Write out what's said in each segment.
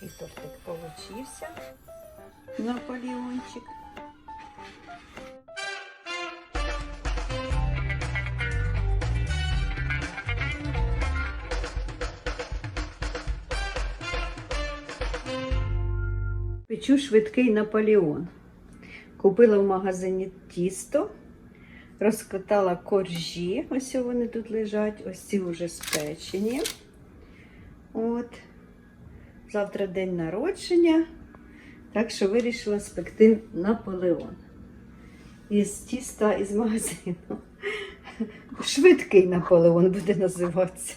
такий тортик получився. Наполеончик. Печу швидкий Наполеон. Купила в магазині тісто, розкатала коржі, ось вони тут лежать, ось ці вже спечені. От. Завтра день народження, так що вирішила спекти Наполеон. Із тіста із магазину. Швидкий Наполеон буде називатися.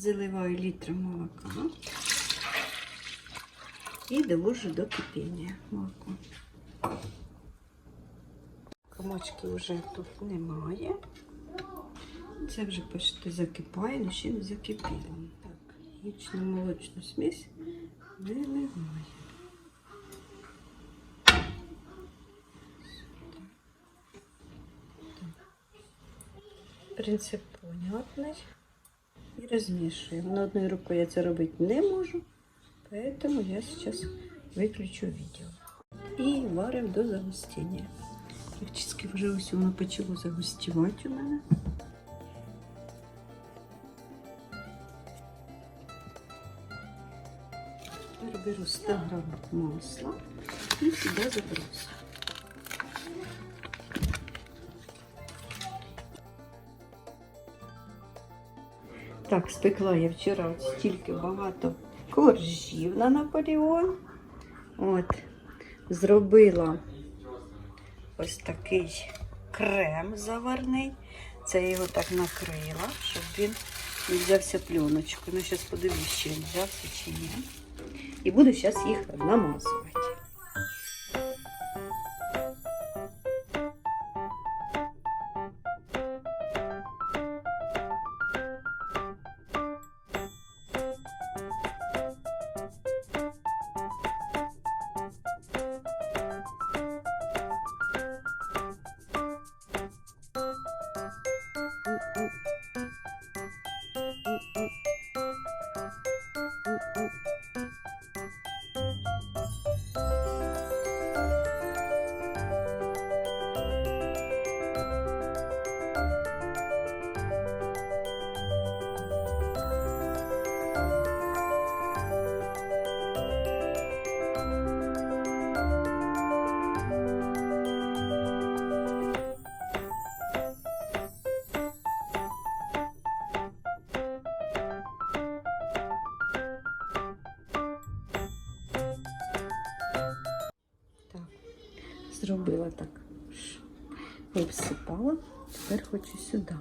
Заливаю літром молока і довожу до кипіння молоко. Комочки вже тут немає. Це вже почти закипає, але ще не закипіло. Так, яєчну молочну смесь виливаю. Принцип понятний. І розмішуємо. На одною рукою я це робити не можу, поэтому я зараз виключу відео. І варимо до загустіння. Дівчатки вже ось воно почало загустівати у мене. Беру 100 грам масла і сюди забросаю. Так, спекла я вчора от стільки багато коржів на Наполеон. От, зробила ось такий крем заварний. Це я його так накрила, щоб він не взявся пленочку. Ну, зараз подивлюсь, чи він взявся чи ні. І буду зараз їх намазувати. Так, зробила так. Обсипала, тепер хочу сюди.